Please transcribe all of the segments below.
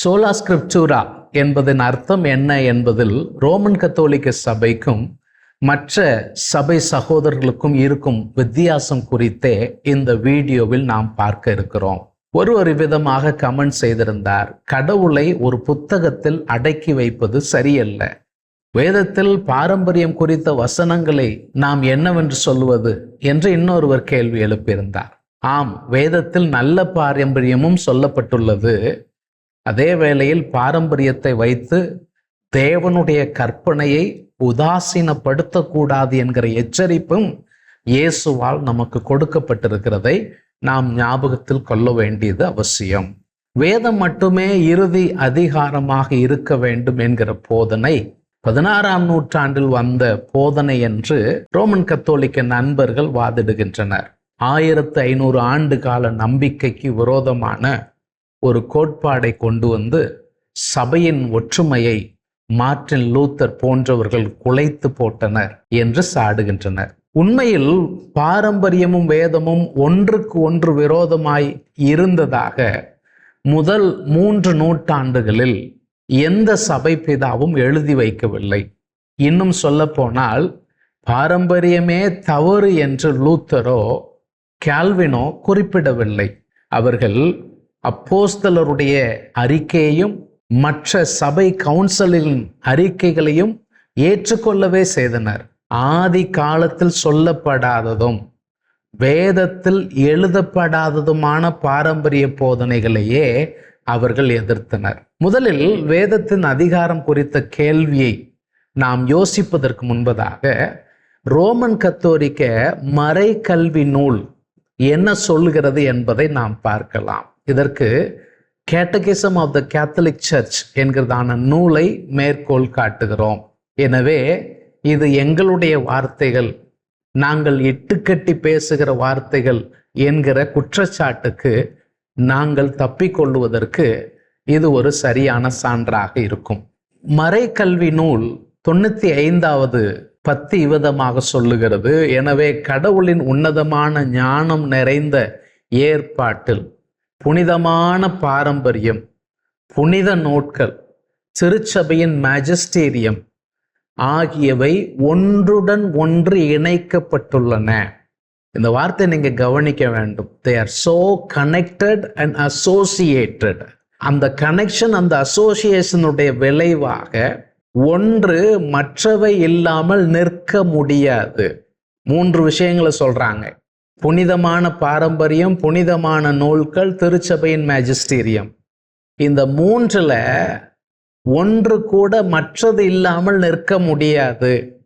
சோலா ஸ்கிரிப்சூரா என்பதன் அர்த்தம் என்ன என்பதில் ரோமன் கத்தோலிக்க சபைக்கும் மற்ற சபை சகோதரர்களுக்கும் இருக்கும் வித்தியாசம் குறித்தே இந்த வீடியோவில் நாம் பார்க்க இருக்கிறோம். ஒரு ஒரு விதமாக கமெண்ட் செய்திருந்தார். கடவுளை ஒரு புத்தகத்தில் அடக்கி வைப்பது சரியல்ல. வேதத்தில் பாரம்பரியம் குறித்த வசனங்களை நாம் என்னவென்று சொல்லுவது என்று இன்னொருவர் கேள்வி எழுப்பியிருந்தார். ஆம் வேதத்தில் நல்ல பாரம்பரியமும் சொல்லப்பட்டுள்ளது. அதே வேளையில் பாரம்பரியத்தை வைத்து தேவனுடைய கற்பனையை உதாசீனப்படுத்தக்கூடாது என்கிற எச்சரிப்பும் இயேசுவால் நமக்கு கொடுக்கப்பட்டிருக்கிறதை நாம் ஞாபகத்தில் கொள்ள வேண்டியது அவசியம். வேதம் மட்டுமே இறுதி அதிகாரமாக இருக்க வேண்டும் என்கிற போதனை பதினாறாம் நூற்றாண்டில் வந்த போதனை என்று ரோமன் கத்தோலிக்க நண்பர்கள் வாதிடுகின்றனர். ஆயிரத்து ஐநூறு ஆண்டு கால நம்பிக்கைக்கு விரோதமான ஒரு கோட்பாடை கொண்டு வந்து சபையின் ஒற்றுமையை மார்ட்டின் லூத்தர் போன்றவர்கள் குலைத்து போட்டனர் என்று சாடுகின்றனர். உண்மையில் பாரம்பரியமும் வேதமும் ஒன்றுக்கு ஒன்று விரோதமாய் இருந்ததாக முதல் மூன்று நூற்றாண்டுகளில் எந்த சபை பிதாவும் எழுதி வைக்கவில்லை. இன்னும் சொல்லப்போனால் பாரம்பரியமே தவறு என்று லூத்தரோ கேல்வினோ குறிப்பிடவில்லை. அவர்கள் அப்போஸ்தலருடைய அறிக்கையையும் மற்ற சபை கவுன்சிலின் அறிக்கைகளையும் ஏற்றுக்கொள்ளவே செய்தனர் ஆதி காலத்தில் சொல்லப்படாததும் வேதத்தில் எழுதப்படாததுமான பாரம்பரிய போதனைகளையே அவர்கள் எதிர்த்தனர். முதலில் வேதத்தின் அதிகாரம் குறித்த கேள்வியை நாம் யோசிப்பதற்கு முன்பதாக ரோமன் கத்தோரிக்க மறைக்கல்வி நூல் என்ன சொல்கிறது என்பதை நாம் பார்க்கலாம். இதற்கு catechism of the Catholic Church என்கிறதான நூலை மேற்கோள் காட்டுகிறோம். எனவே இது எங்களுடைய வார்த்தைகள் நாங்கள் இட்டுக்கட்டி பேசுகிற வார்த்தைகள் என்கிற குற்றச்சாட்டுக்கு நாங்கள் தப்பிக்கொள்ளுவதற்கு இது ஒரு சரியான சான்றாக இருக்கும். மறைக்கல்வி நூல் தொண்ணூத்தி ஐந்தாவது பத்து விதமாக சொல்லுகிறது. எனவே கடவுளின் உன்னதமான ஞானம் நிறைந்த ஏற்பாட்டில் புனிதமான பாரம்பரியம் புனித நோட்கள் திருச்சபையின் மேஜஸ்டேரியம் ஆகியவை ஒன்றுடன் ஒன்று இணைக்கப்பட்டுள்ளன. இந்த வார்த்தை நீங்க கவனிக்க வேண்டும். They are so connected and associated அந்த கனெக்ஷன் அந்த அசோசியேஷனுடைய விளைவாக ஒன்று மற்றவை இல்லாமல் நிற்க முடியாது. மூன்று விஷயங்களை சொல்றாங்க. புனிதமான பாரம்பரியம் புனிதமான நூல்கள் திருச்சபையின் மேஜிஸ்டீரியம். இந்த மூன்றில் ஒன்று கூட மற்றது இல்லாமல் நிற்க முடியாது.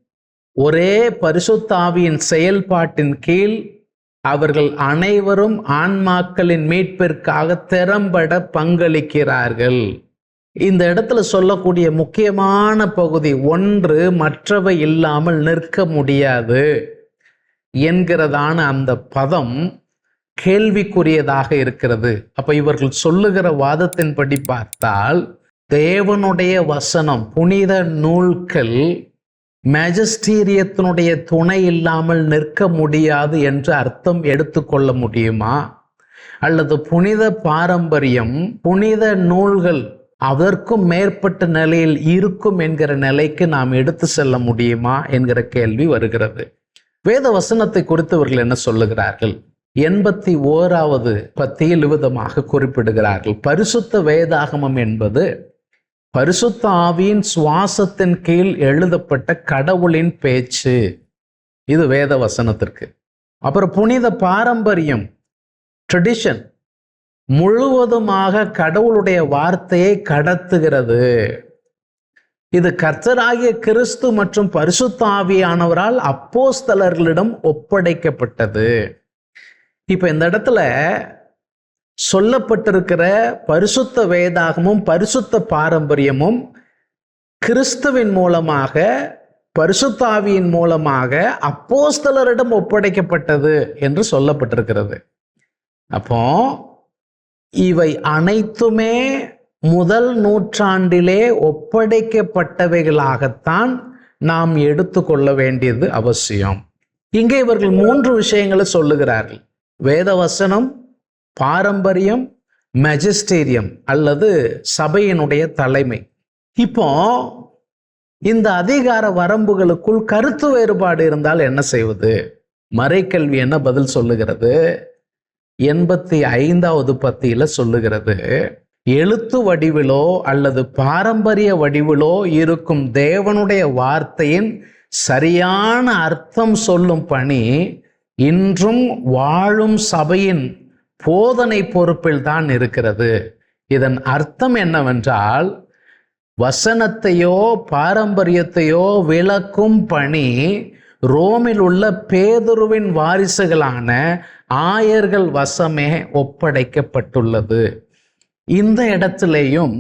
ஒரே பரிசுத்தாவியின் செயல்பாட்டின் கீழ் அவர்கள் அனைவரும் ஆன்மாக்களின் மீட்பிற்காக திறம்பட பங்களிக்கிறார்கள். இந்த இடத்துல சொல்லக்கூடிய முக்கியமான பகுதி ஒன்று மற்றவை இல்லாமல் நிற்க முடியாது. என்கிறதான அந்த பதம் கேள்விக்குரியதாக இருக்கிறது. அப்ப இவர்கள் சொல்லுகிற வாதத்தின்படி பார்த்தால் தேவனுடைய வசனம் புனித நூல்கள் மேஜஸ்டீரியத்தினுடைய துணை இல்லாமல் நிற்க முடியாது என்று அர்த்தம் எடுத்துக்கொள்ள முடியுமா? அல்லது புனித பாரம்பரியம் புனித நூல்கள் அதற்கும் மேற்பட்ட நிலையில் இருக்கும் என்கிற நிலைக்கு நாம் எடுத்து செல்ல முடியுமா? என்கிற கேள்வி வருகிறது. வேத வசனத்தை குறித்து இவர்கள் என்ன சொல்லுகிறார்கள்? எண்பத்தி ஓராவது பத்தியில் விதமாக குறிப்பிடுகிறார்கள். பரிசுத்த வேதாகமம் என்பது பரிசுத்த ஆவியின் சுவாசத்தின் கீழ் எழுதப்பட்ட கடவுளின் பேச்சு. இது வேத வசனத்திற்கு அப்புறம் புனித பாரம்பரியம் ட்ரெடிஷன் முழுவதுமாக கடவுளுடைய வார்த்தையை கடத்துகிறது. இது கர்த்தராகிய கிறிஸ்து மற்றும் பரிசுத்த ஆவியானவரால் அப்போஸ்தலர்களிடம் ஒப்படைக்கப்பட்டது. இப்போ இந்த இடத்துல சொல்லப்பட்டிருக்கிற பரிசுத்த வேதாகமும் பரிசுத்த பாரம்பரியமும் கிறிஸ்துவின் மூலமாக பரிசுத்தாவியின் மூலமாக அப்போஸ்தலரிடம் ஒப்படைக்கப்பட்டது என்று சொல்லப்பட்டிருக்கிறது. அப்போ இவை அனைத்துமே முதல் நூற்றாண்டிலே ஒப்படைக்கப்பட்டவைகளாகத்தான் நாம் எடுத்துக்கொள்ள வேண்டியது அவசியம். இங்கே இவர்கள் மூன்று விஷயங்களை சொல்லுகிறார்கள். வேத வசனம் பாரம்பரியம் மெஜிஸ்டேரியம் அல்லது சபையினுடைய தலைமை. இப்போ இந்த அதிகார வரம்புகளுக்குள் கருத்து வேறுபாடு இருந்தால் என்ன செய்வது? மறைக்கல்வி என்ன பதில் சொல்லுகிறது? எண்பத்தி ஐந்தாவது பத்தியில சொல்லுகிறது. எழுத்து வடிவிலோ அல்லது பாரம்பரிய வடிவிலோ இருக்கும் தேவனுடைய வார்த்தையின் சரியான அர்த்தம் சொல்லும் பணி இன்றும் வாழும் சபையின் போதனை பொறுப்பில் தான் இருக்கிறது. இதன் அர்த்தம் என்னவென்றால் வசனத்தையோ பாரம்பரியத்தையோ விளக்கும் பணி ரோமில் உள்ள பேதுருவின் வாரிசுகளான ஆயர்கள் வசமே ஒப்படைக்கப்பட்டுள்ளது. இந்த இடத்துலையும்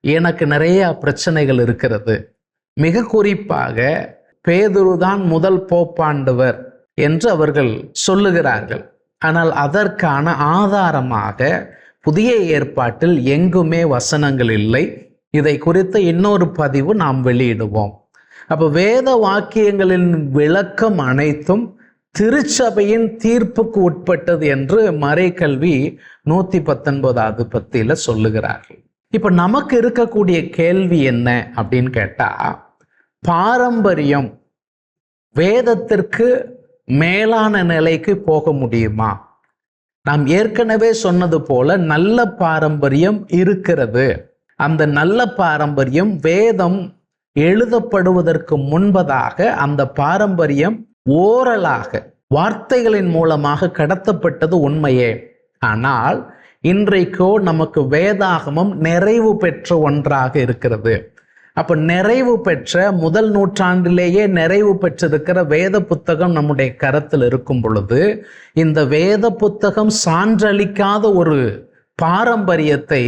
எனக்கு நிறைய பிரச்சனைகள் இருக்கிறது. மிக குறிப்பாக பேதுருதான் முதல் போப்பாண்டவர் என்று அவர்கள் சொல்லுகிறார்கள். ஆனால் அதற்கான ஆதாரமாக புதிய ஏற்பாட்டில் எங்குமே வசனங்கள் இல்லை. இதை குறித்த இன்னொரு பதிவு நாம் வெளியிடுவோம். அப்போ வேத வாக்கியங்களின் விளக்கம் அனைத்தும் திருச்சபையின் தீர்ப்புக்கு உட்பட்டது என்று மறைக்கல்வி நூத்தி பத்தொன்பதாவது பத்தியில சொல்லுகிறார்கள். இப்ப நமக்கு இருக்கக்கூடிய கேள்வி என்ன அப்படின்னு கேட்டா பாரம்பரியம் வேதத்திற்கு மேலான நிலைக்கு போக முடியுமா? நாம் ஏற்கனவே சொன்னது போல நல்ல பாரம்பரியம் இருக்கிறது. அந்த நல்ல பாரம்பரியம் வேதம் எழுதப்படுவதற்கு முன்பதாக அந்த பாரம்பரியம் ஓரலாக வார்த்தைகளின் மூலமாக கடத்தப்பட்டது உண்மையே. ஆனால் இன்றைக்கோ நமக்கு வேதாகமம் நிறைவு பெற்ற ஒன்றாக இருக்கிறது. அப்ப நிறைவு பெற்ற முதல் நூற்றாண்டிலேயே நிறைவு பெற்றிருக்கிற வேத புத்தகம் நம்முடைய கரத்தில் இருக்கும் பொழுது இந்த வேத புத்தகம் சான்றளிக்காத ஒரு பாரம்பரியத்தை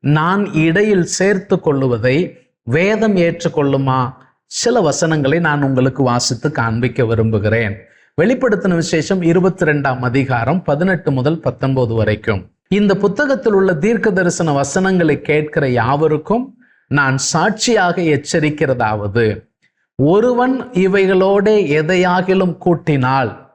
நான் இடையில் சேர்த்து கொள்ளுவதை வேதம் ஏற்றுக்கொள்ளுமா? சில வசனங்களை நான் உங்களுக்கு வாசித்து காண்பிக்க விரும்புகிறேன். வெளிப்படுத்தின விசேஷம் இருபத்தி ரெண்டாம் அதிகாரம் பதினெட்டு முதல் பத்தொன்பது வரைக்கும். இந்த புத்தகத்தில் உள்ள தீர்க்க தரிசன வசனங்களை கேட்கிற யாவருக்கும் நான் சாட்சியாக எச்சரிக்கிறதாவது. ஒருவன் இவைகளோட எதையாகிலும் கூட்டினால்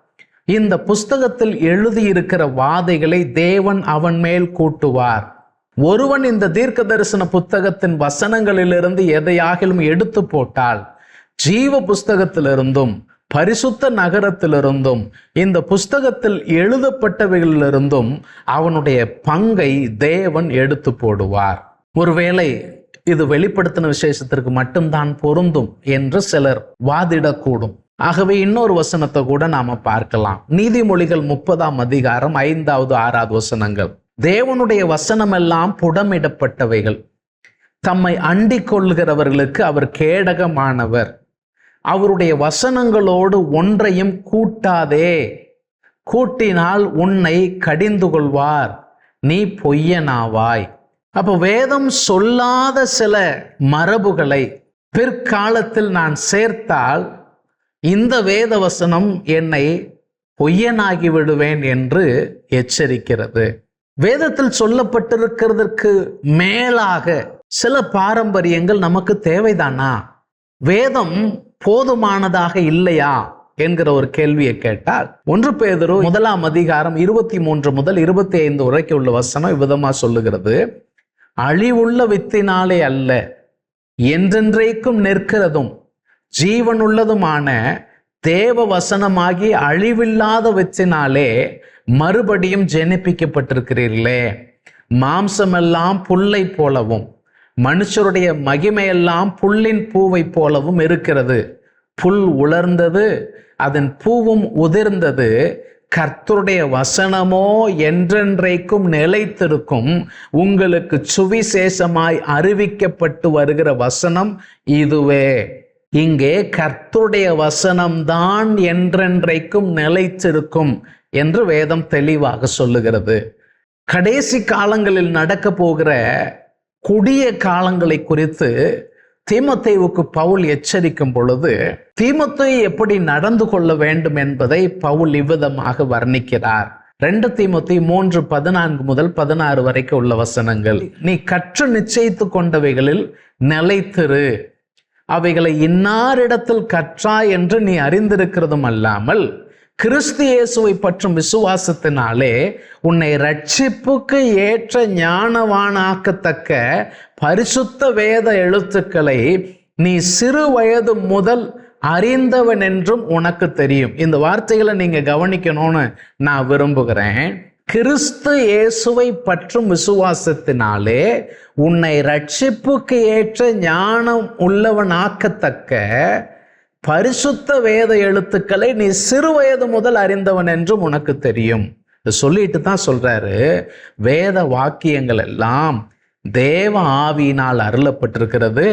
இந்த புஸ்தகத்தில் எழுதியிருக்கிற வாதைகளை தேவன் அவன் மேல் கூட்டுவார். ஒருவன் இந்த தீர்க்க தரிசன புத்தகத்தின் வசனங்களிலிருந்து எதையாகிலும் எடுத்து போட்டால் ஜீவ புஸ்தகத்திலிருந்தும் பரிசுத்த நகரத்திலிருந்தும் இந்த புஸ்தகத்தில் எழுதப்பட்டவைகளிலிருந்தும் அவனுடைய பங்கை தேவன் எடுத்து போடுவார். ஒருவேளை இது வெளிப்படுத்தின விசேஷத்திற்கு மட்டும்தான் பொருந்தும் என்று சிலர் வாதிடக்கூடும். ஆகவே இன்னொரு வசனத்தை கூட நாம பார்க்கலாம். நீதிமொழிகள் முப்பதாம் அதிகாரம் ஐந்தாவது ஆறாவது வசனங்கள். தேவனுடைய வசனமெல்லாம் புடமிடப்பட்டவைகள். தம்மை அண்டி கொள்கிறவர்களுக்கு அவர் கேடகமானவர். அவருடைய வசனங்களோடு ஒன்றையும் கூட்டாதே. கூட்டினால் உன்னை கடிந்து கொள்வார். நீ பொய்யனாவாய். அப்போ வேதம் சொல்லாத சில மரபுகளை பிற்காலத்தில் நான் சேர்த்தால் இந்த வேத வசனம் என்னை பொய்யனாகி விடுவேன் என்று எச்சரிக்கிறது. வேதத்தில் சொல்லப்பட்டிருக்கிறதற்கு மேலாக சில பாரம்பரியங்கள் நமக்கு தேவைதானா? வேதம் போதுமானதாக இல்லையா? என்கிற ஒரு கேள்வியை கேட்டால் ஒன்று பேதரோ முதலாம் அதிகாரம் இருபத்தி மூன்று முதல் இருபத்தி ஐந்து வரைக்கும் உள்ள வசனம் விதமா சொல்லுகிறது. அழிவுள்ள வித்தினாலே அல்ல என்றென்றைக்கும் நிற்கிறதும் ஜீவனுள்ளதுமான தேவ வசனமாகி அழிவில்லாத வச்சினாலே மறுபடியும் ஜெனிப்பிக்கப்பட்டிருக்கிறீர்களே. மாம்சமெல்லாம் புல்லை போலவும் மனுஷருடைய மகிமையெல்லாம் புல்லின் பூவை போலவும் இருக்கிறது. புல் உலர்ந்தது அதன் பூவும் உதிர்ந்தது. கர்த்தருடைய வசனமோ என்றென்றைக்கும் நிலைத்திருக்கும். உங்களுக்கு சுவிசேஷமாய் அறிவிக்கப்பட்டு வருகிற வசனம் இதுவே. இங்கே கர்த்துடைய வசனம்தான் என்றென்றைக்கும் நிலைத்திருக்கும் என்று வேதம் தெளிவாக சொல்லுகிறது. கடைசி காலங்களில் நடக்க போகிற கொடிய காலங்களை குறித்து தீமத்தேவுக்கு பவுல் எச்சரிக்கும் பொழுது தீமத்தை எப்படி நடந்து கொள்ள வேண்டும் என்பதை பவுல் இவ்விதமாக வர்ணிக்கிறார். ரெண்டு தீமத்தை மூன்று பதினான்கு முதல் பதினாறு வரைக்கும் உள்ள வசனங்கள். நீ கற்று நிச்சயித்து கொண்டவைகளில் நிலைத்திரு. அவைகளை இன்னாரிடத்தில் கற்றா என்று நீ அறிந்திருக்கிறதும் அல்லாமல் கிறிஸ்து இயேசுவை பற்றும் விசுவாசத்தினாலே உன்னை ரட்சிப்புக்கு ஏற்ற ஞானவானாக்கத்தக்க பரிசுத்த வேத எழுத்துக்களை நீ சிறு வயது முதல் அறிந்தவன் என்றும் உனக்கு தெரியும். இந்த வார்த்தைகளை நீங்க கவனிக்கணும்னு நான் விரும்புகிறேன். கிறிஸ்து இயேசுவை பற்றும் விசுவாசத்தினாலே உன்னை ரட்சிப்புக்கு ஏற்ற ஞானம் உள்ளவனாக்கத்தக்க பரிசுத்த வேத எழுத்துக்களை நீ சிறு வயது முதல் அறிந்தவன் என்றும் உனக்கு தெரியும். சொல்லிட்டு தான் சொல்றாரு. வேத வாக்கியங்கள் எல்லாம் தேவ ஆவியினால் அருளப்பட்டிருக்கிறது.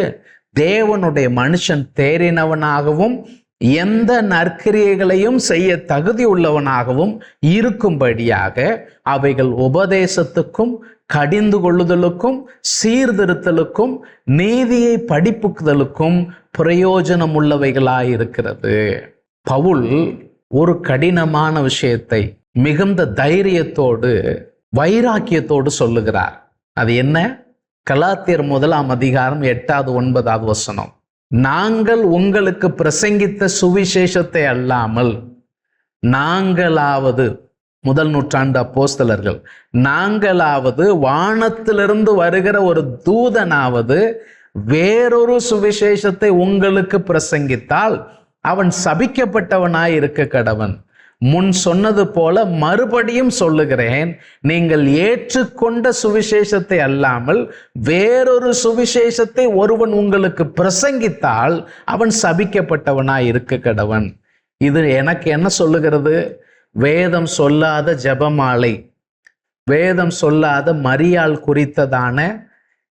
தேவனுடைய மனுஷன் தேறினவனாகவும் எந்த நற்கிரியைகளையும் செய்ய தகுதி உள்ளவனாகவும் இருக்கும்படியாக அவைகள் உபதேசத்துக்கும் கடிந்து கொள்ளுதலுக்கும் சீர்திருத்தலுக்கும் நீதியை படிப்புக்குதலுக்கும் பிரயோஜனம் உள்ளவைகளாயிருக்கிறது பவுல் ஒரு கடினமான விஷயத்தை மிகுந்த தைரியத்தோடு வைராக்கியத்தோடு சொல்லுகிறார். அது என்ன? கலாத்தியர் முதலாம் அதிகாரம் எட்டாவது ஒன்பதாவது வசனம். நாங்கள் உங்களுக்கு பிரசங்கித்த சுவிசேஷத்தை அல்லாமல் நாங்களாவது முதல் நூற்றாண்டு அப்போஸ்தலர்கள் நாங்களாவது வானத்திலிருந்து வருகிற ஒரு தூதனாவது வேறொரு சுவிசேஷத்தை உங்களுக்கு பிரசங்கித்தால் அவன் சபிக்கப்பட்டவனாய் இருக்க கடவன். முன் சொன்னது போல மறுபடியும் சொல்லுகிறேன். நீங்கள் ஏற்றுக்கொண்ட சுவிசேஷத்தை அல்லாமல் வேறொரு சுவிசேஷத்தை ஒருவன் உங்களுக்கு பிரசங்கித்தால் அவன் சபிக்கப்பட்டவனாய் இருக்க கடவன். இது எனக்கு என்ன சொல்லுகிறது? வேதம் சொல்லாத ஜெபமாலை. வேதம் சொல்லாத மரியாள் குறித்ததான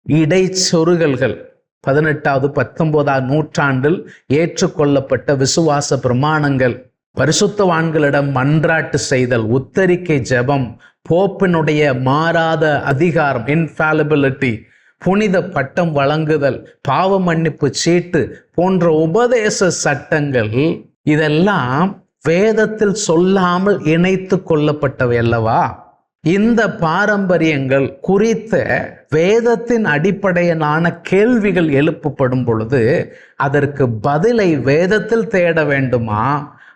இடைச்சொருகல்கள். பதினெட்டாவது பத்தொன்பதாம் நூற்றாண்டில் ஏற்றுக்கொள்ளப்பட்ட விசுவாச பிரமாணங்கள். பரிசுத்தவான்களிடம் மன்றாட்டு செய்தல் உத்தரிக்கை ஜெபம் போப்பினுடைய மாறாத அதிகாரம் இன்ஃபாலிபிலிட்டி புனித பட்டம் வழங்குதல் பாவ மன்னிப்பு சீட்டு போன்ற உபதேச சட்டங்கள் இதெல்லாம் வேதத்தில் சொல்லாமல் இணைத்து கொள்ளப்பட்டவை அல்லவா? இந்த பாரம்பரியங்கள் குறித்த வேதத்தின் அடிப்படையிலான கேள்விகள் எழுப்பப்படும் பொழுது அதற்கு பதிலை வேதத்தில் தேட வேண்டுமா?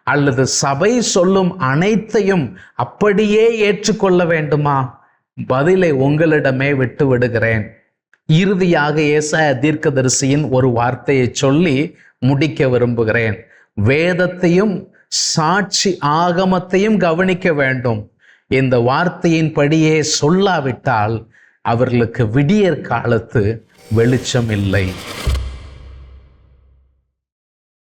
அல்லது சபை சொல்லும் அனைத்தையும் அப்படியே ஏற்றுக்கொள்ள வேண்டுமா? பதிலை உங்களிடமே விட்டு விடுகிறேன். இறுதியாக ஏசாய தீர்க்கதரிசியின் ஒரு வார்த்தையை சொல்லி முடிக்க விரும்புகிறேன். வேதத்தையும் சாட்சி ஆகமத்தையும் கவனிக்க வேண்டும். இந்த வார்த்தையின்படியே சொல்லாவிட்டால் அவர்களுக்கு விடியற் காலத்து வெளிச்சம் இல்லை.